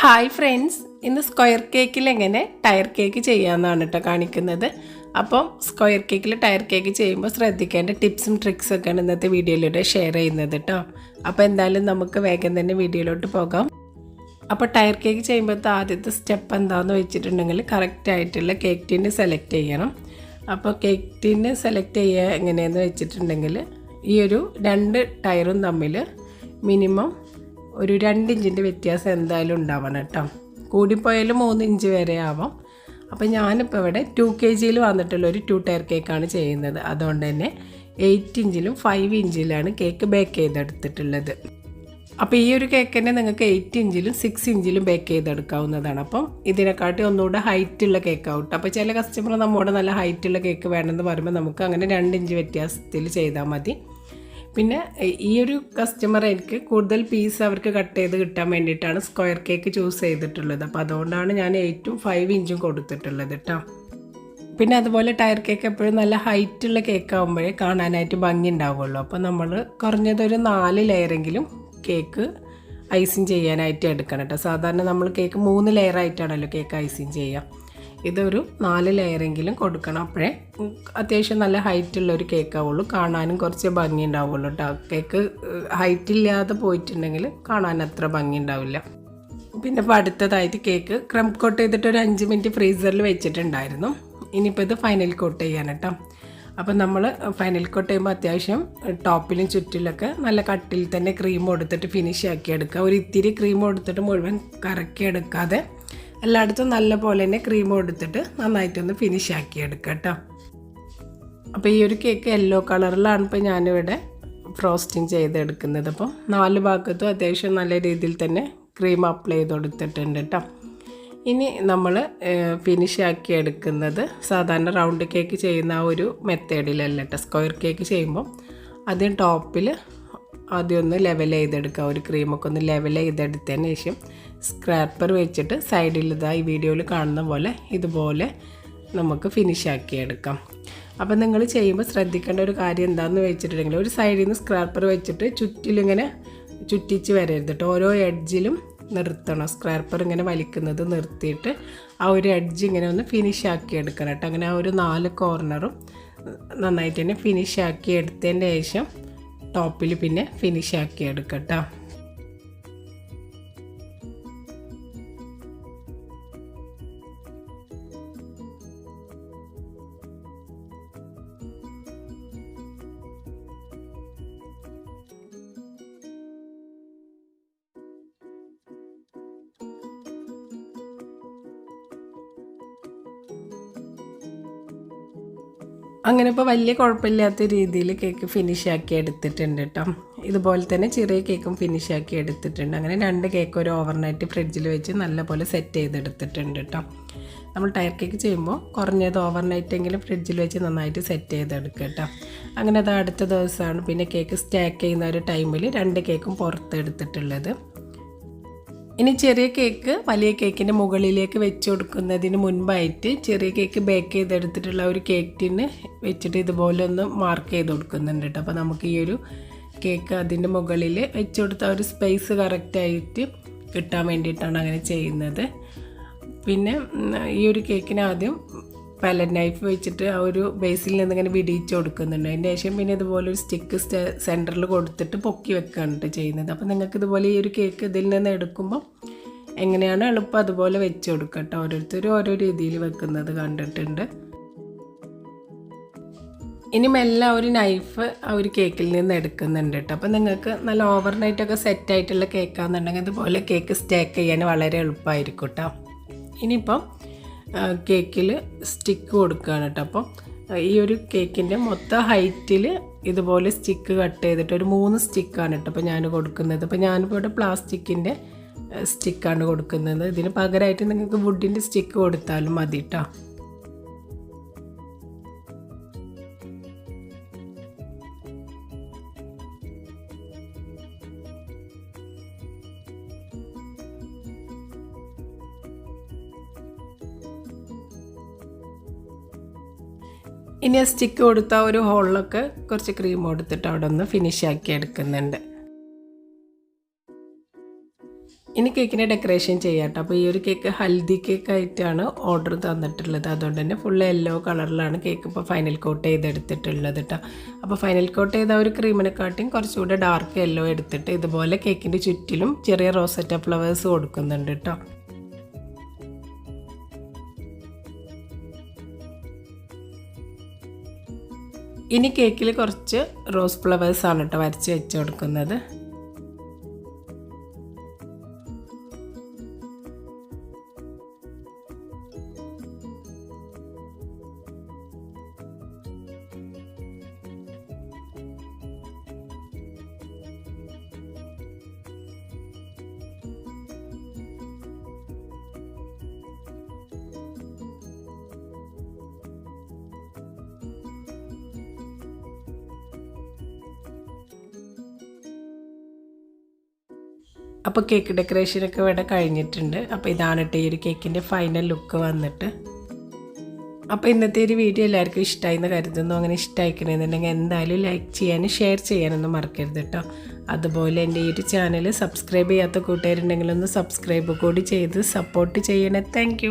Hi friends ഇന്ന് square കേക്കിൽ എങ്ങനെ ടയർ കേക്ക് ചെയ്യാമെന്നാണ് കേട്ടോ കാണിക്കുന്നത്. അപ്പം സ്ക്വയർ കേക്കിൽ ടയർ കേക്ക് ചെയ്യുമ്പോൾ ശ്രദ്ധിക്കേണ്ട ടിപ്സും ട്രിക്സും ഒക്കെയാണ് ഇന്നത്തെ വീഡിയോയിലൂടെ ഷെയർ ചെയ്യുന്നത് കേട്ടോ അപ്പോൾ എന്തായാലും നമുക്ക് വേഗം തന്നെ വീഡിയോയിലോട്ട് പോകാം. അപ്പോൾ ടയർ കേക്ക് ചെയ്യുമ്പോഴത്തെ ആദ്യത്തെ സ്റ്റെപ്പ് എന്താണെന്ന് വെച്ചിട്ടുണ്ടെങ്കിൽ കറക്റ്റ് ആയിട്ടുള്ള കേക്ക് ടിന് സെലക്ട് ചെയ്യണം. അപ്പോൾ കേക്ക് ടിന് സെലക്ട് ചെയ്യുക എങ്ങനെയെന്ന് വെച്ചിട്ടുണ്ടെങ്കിൽ ഈ ഒരു രണ്ട് ടയറും തമ്മിൽ മിനിമം ഒരു രണ്ട് ഇഞ്ചിന്റെ വ്യത്യാസം എന്തായാലും ഉണ്ടാവണം കേട്ടോ. കൂടിപ്പോയാലും മൂന്ന് ഇഞ്ച് വരെ ആവാം. അപ്പോൾ ഞാനിപ്പോൾ ഇവിടെ ടു കെ ജിയിൽ വന്നിട്ടുള്ള ഒരു ടു ടയർ കേക്കാണ് ചെയ്യുന്നത്. അതുകൊണ്ട് തന്നെ എയ്റ്റ് ഇഞ്ചിലും ഫൈവ് ഇഞ്ചിലാണ് കേക്ക് ബേക്ക് ചെയ്തെടുത്തിട്ടുള്ളത്. അപ്പോൾ ഈ ഒരു കേക്കിനെ നിങ്ങൾക്ക് എയ്റ്റ് ഇഞ്ചിലും സിക്സ് ഇഞ്ചിലും ബേക്ക് ചെയ്തെടുക്കാവുന്നതാണ്. അപ്പം ഇതിനെക്കാട്ടി ഒന്നുകൂടെ ഹൈറ്റുള്ള കേക്ക് ആവട്ടെ അപ്പോൾ ചില കസ്റ്റമർ നമ്മോട് നല്ല ഹൈറ്റുള്ള കേക്ക് വേണമെന്ന് പറയുമ്പോൾ നമുക്ക് അങ്ങനെ രണ്ട് ഇഞ്ച് വ്യത്യാസത്തിൽ ചെയ്താൽ മതി. പിന്നെ ഈ ഒരു കസ്റ്റമർ എനിക്ക് കൂടുതൽ പീസ് അവർക്ക് കട്ട് ചെയ്ത് കിട്ടാൻ വേണ്ടിയിട്ടാണ് സ്ക്വയർ കേക്ക് ചൂസ് ചെയ്തിട്ടുള്ളത്. അപ്പോൾ അതുകൊണ്ടാണ് ഞാൻ എയ്റ്റും ഫൈവ് ഇഞ്ചും കൊടുത്തിട്ടുള്ളത് കേട്ടോ പിന്നെ അതുപോലെ ടയർ കേക്ക് എപ്പോഴും നല്ല ഹൈറ്റുള്ള കേക്ക് ആകുമ്പോഴേ കാണാനായിട്ട് ഭംഗി ഉണ്ടാവുള്ളൂ അപ്പോൾ നമ്മൾ കുറഞ്ഞതൊരു നാല് ലെയറെങ്കിലും കേക്ക് ഐസിങ് ചെയ്യാനായിട്ട് എടുക്കണം കേട്ടോ സാധാരണ നമ്മൾ കേക്ക് മൂന്ന് ലെയറായിട്ടാണല്ലോ കേക്ക് ഐസിങ് ചെയ്യുക ഇതൊരു നാല് ലെയറെങ്കിലും കൊടുക്കണം. അപ്പോഴേ അത്യാവശ്യം നല്ല ഹൈറ്റുള്ളൊരു കേക്കാവുള്ളൂ കാണാനും കുറച്ച് ഭംഗി ഉണ്ടാവുള്ളൂ കേട്ടോ കേക്ക് ഹൈറ്റില്ലാതെ പോയിട്ടുണ്ടെങ്കിൽ കാണാൻ അത്ര ഭംഗി ഉണ്ടാവില്ല. പിന്നെ ഇപ്പോൾ അടുത്തതായിട്ട് കേക്ക് ക്രം കോട്ട് ചെയ്തിട്ട് ഒരു അഞ്ച് മിനിറ്റ് ഫ്രീസറിൽ വെച്ചിട്ടുണ്ടായിരുന്നു. ഇനിയിപ്പോൾ ഇത് ഫൈനൽ കോട്ട് ചെയ്യാൻ കേട്ടോ അപ്പം നമ്മൾ ഫൈനൽ കോട്ട് ചെയ്യുമ്പോൾ അത്യാവശ്യം ടോപ്പിലും ചുറ്റിലൊക്കെ നല്ല കട്ടിൽ തന്നെ ക്രീം കൊടുത്തിട്ട് ഫിനിഷ് ആക്കി എടുക്കുക ഒരു ഇത്തിരി ക്രീം കൊടുത്തിട്ട് മുഴുവൻ കറക്കി എടുക്കാതെ എല്ലായിടത്തും നല്ല പോലെ തന്നെ ക്രീം കൊടുത്തിട്ട് നന്നായിട്ടൊന്ന് ഫിനിഷ് ആക്കി എടുക്കുക കേട്ടോ അപ്പോൾ ഈ ഒരു കേക്ക് യെല്ലോ കളറിലാണ് ഇപ്പോൾ ഞാനിവിടെ ഫ്രോസ്റ്റിംഗ് ചെയ്തെടുക്കുന്നത്. അപ്പോൾ നാല് ഭാഗത്തും അത്യാവശ്യം നല്ല രീതിയിൽ തന്നെ ക്രീം അപ്ലൈ ചെയ്ത് കൊടുത്തിട്ടുണ്ട് കേട്ടോ ഇനി നമ്മൾ ഫിനിഷ് ആക്കി എടുക്കുന്നത് സാധാരണ റൗണ്ട് കേക്ക് ചെയ്യുന്ന ആ ഒരു മെത്തേഡിലല്ല കേട്ടോ സ്ക്വയർ കേക്ക് ചെയ്യുമ്പോൾ ആദ്യം ടോപ്പിൽ ആദ്യം ഒന്ന് ലെവൽ ചെയ്തെടുക്കുക. ഒരു ക്രീമൊക്കെ ഒന്ന് ലെവൽ ചെയ്തെടുത്തതിന് ശേഷം സ്ക്രാപ്പർ വെച്ചിട്ട് സൈഡിൽ ഇതാ ഈ വീഡിയോയിൽ കാണുന്ന പോലെ ഇതുപോലെ നമുക്ക് ഫിനിഷ് ആക്കി എടുക്കാം. അപ്പം നിങ്ങൾ ചെയ്യുമ്പോൾ ശ്രദ്ധിക്കേണ്ട ഒരു കാര്യം എന്താണെന്ന് വെച്ചിട്ടുണ്ടെങ്കിൽ ഒരു സൈഡിൽ നിന്ന് സ്ക്രാപ്പർ വെച്ചിട്ട് ചുറ്റിലിങ്ങനെ ചുറ്റിച്ച് വരരുത് കേട്ടോ ഓരോ എഡ്ജിലും നിർത്തണം. സ്ക്രാപ്പർ ഇങ്ങനെ വലിക്കുന്നത് നിർത്തിയിട്ട് ആ ഒരു എഡ്ജ് ഇങ്ങനെ ഒന്ന് ഫിനിഷ് ആക്കി എടുക്കണം കേട്ടോ അങ്ങനെ ആ ഒരു നാല് കോർണറും നന്നായിട്ട് തന്നെ ഫിനിഷ് ആക്കി എടുത്തതിന്റെ ശേഷം ടോപ്പിൽ പിന്നെ ഫിനിഷ് ആക്കി എടുക്കട്ടോ അങ്ങനെ ഇപ്പോൾ വലിയ കുഴപ്പമില്ലാത്ത രീതിയിൽ കേക്ക് ഫിനിഷ് ആക്കി എടുത്തിട്ടുണ്ട് കേട്ടോ ഇതുപോലെ തന്നെ ചെറിയ കേക്കും ഫിനിഷ് ആക്കി എടുത്തിട്ടുണ്ട്. അങ്ങനെ രണ്ട് കേക്ക് ഒരു ഓവർനൈറ്റ് ഫ്രിഡ്ജിൽ വെച്ച് നല്ലപോലെ സെറ്റ് ചെയ്തെടുത്തിട്ടുണ്ട് കേട്ടോ നമ്മൾ ടയർ കേക്ക് ചെയ്യുമ്പോൾ കുറഞ്ഞത് ഓവർനൈറ്റ് എങ്കിലും ഫ്രിഡ്ജിൽ വെച്ച് നന്നായിട്ട് സെറ്റ് ചെയ്തെടുക്കുക കേട്ടോ അങ്ങനെ അത് അടുത്ത ദിവസമാണ് പിന്നെ കേക്ക് സ്റ്റാക്ക് ചെയ്യുന്ന ഒരു ടൈമിൽ രണ്ട് കേക്കും പുറത്തെടുത്തിട്ടുള്ളത്. ഇനി ചെറിയ കേക്ക് വലിയ കേക്കിന്റെ മുകളിലേക്ക് വെച്ച് കൊടുക്കുന്നതിന് മുൻപായിട്ട് ചെറിയ കേക്ക് ബേക്ക് ചെയ്തെടുത്തിട്ടുള്ള ഒരു കേക്കിന് വെച്ചിട്ട് ഇതുപോലെ ഒന്ന് മാർക്ക് ചെയ്ത് കൊടുക്കുന്നുണ്ട് കേട്ടോ. അപ്പോൾ നമുക്ക് ഈ ഒരു കേക്ക് അതിന്റെ മുകളിൽ വെച്ച് കൊടുത്ത ഒരു സ്പേസ് കറക്റ്റായിട്ട് കിട്ടാൻ വേണ്ടിയിട്ടാണ് അങ്ങനെ ചെയ്യുന്നത്. പിന്നെ ഈ ഒരു കേക്കിന് ആദ്യം പലൻ നൈഫ് വെച്ചിട്ട് ആ ഒരു ബേസിൽ നിന്ന് ഇങ്ങനെ വിടിയിച്ച് കൊടുക്കുന്നുണ്ട്. അതിന്റെ ശേഷം പിന്നെ ഇതുപോലെ ഒരു സ്റ്റിക്ക് സെന്ററിൽ കൊടുത്തിട്ട് പൊക്കി വെക്കുകയാണ് ചെയ്യുന്നത്. അപ്പോൾ നിങ്ങൾക്ക് ഇതുപോലെ ഈ ഒരു കേക്ക് ഇതിൽ നിന്ന് എടുക്കുമ്പോൾ എങ്ങനെയാണ് എളുപ്പം അതുപോലെ വെച്ച് കൊടുക്കുക കേട്ടോ ഓരോരുത്തരും ഓരോ രീതിയിൽ വെക്കുന്നത് കണ്ടിട്ടുണ്ട്. ഇനി മെല്ലെ ഒരു നൈഫ് ആ ഒരു കേക്കിൽ നിന്ന് എടുക്കുന്നുണ്ട് കേട്ടോ അപ്പോൾ നിങ്ങൾക്ക് നല്ല ഓവർനൈറ്റൊക്കെ സെറ്റ് ആയിട്ടുള്ള കേക്കാണെന്നുണ്ടെങ്കിൽ ഇതുപോലെ കേക്ക് സ്റ്റേക്ക് ചെയ്യാൻ വളരെ എളുപ്പമായിരിക്കും കേട്ടോ ഇനിയിപ്പം കേക്കിൽ സ്റ്റിക്ക് കൊടുക്കുകയാണ് കേട്ടോ അപ്പം ഈ ഒരു കേക്കിന്റെ മൊത്തം ഹൈറ്റിൽ ഇതുപോലെ സ്റ്റിക്ക് കട്ട് ചെയ്തിട്ട് ഒരു മൂന്ന് സ്റ്റിക്കാണ് കേട്ടോ അപ്പോൾ ഞാൻ കൊടുക്കുന്നത്. അപ്പോൾ ഞാനിപ്പോൾ ഇവിടെ പ്ലാസ്റ്റിക്കിന്റെ സ്റ്റിക്കാണ് കൊടുക്കുന്നത്. ഇതിന് പകരമായിട്ട് നിങ്ങൾക്ക് വുഡിന്റെ സ്റ്റിക്ക് കൊടുത്താലും മതി കേട്ടോ ഇനി ആ സ്റ്റിക്ക് കൊടുത്ത ഒരു ഹോളിലൊക്കെ കുറച്ച് ക്രീം കൊടുത്തിട്ട് അവിടെ ഒന്ന് ഫിനിഷ് ആക്കി എടുക്കുന്നുണ്ട്. ഇനി കേക്കിനെ ഡെക്കറേഷൻ ചെയ്യാം കേട്ടോ. അപ്പോൾ ഈ ഒരു കേക്ക് ഹൽദി കേക്ക് ആയിട്ടാണ് ഓർഡർ തന്നിട്ടുള്ളത്. അതുകൊണ്ട് തന്നെ ഫുൾ യെല്ലോ കളറിലാണ് കേക്ക് ഇപ്പോൾ ഫൈനൽ കോട്ട് ചെയ്തെടുത്തിട്ടുള്ളത് കേട്ടോ. അപ്പോൾ ഫൈനൽ കോട്ട് ചെയ്ത ഒരു ക്രീമിനെക്കാട്ടിയും കുറച്ചുകൂടെ ഡാർക്ക് യെല്ലോ എടുത്തിട്ട് ഇതുപോലെ കേക്കിന്റെ ചുറ്റിലും ചെറിയ റോസറ്റ ഫ്ലവേഴ്സ് കൊടുക്കുന്നുണ്ട് കേട്ടോ. ഇനി കേക്കിൽ കുറച്ച് റോസ് ഫ്ലവേഴ്സാണ് കേട്ടോ വരച്ച് വെച്ച് കൊടുക്കുന്നത്. അപ്പോൾ കേക്ക് ഡെക്കറേഷനൊക്കെ ഇവിടെ കഴിഞ്ഞിട്ടുണ്ട്. അപ്പോൾ ഇതാണ് കേട്ടോ ഈ ഒരു കേക്കിന്റെ ഫൈനൽ ലുക്ക് വന്നിട്ട്. അപ്പോൾ ഇന്നത്തെ ഒരു വീഡിയോ എല്ലാവർക്കും ഇഷ്ടമായി എന്ന് കരുതുന്നു. അങ്ങനെ ഇഷ്ടമായിക്കണമെന്നുണ്ടെങ്കിൽ എന്തായാലും ലൈക്ക് ചെയ്യാനും ഷെയർ ചെയ്യാനൊന്നും മറക്കരുത് കേട്ടോ അതുപോലെ എന്റെ ഈ ഒരു ചാനൽ സബ്സ്ക്രൈബ് ചെയ്യാത്ത കൂട്ടുകാരുണ്ടെങ്കിൽ ഒന്ന് സബ്സ്ക്രൈബ് കൂടി ചെയ്ത് സപ്പോർട്ട് ചെയ്യണേ. താങ്ക്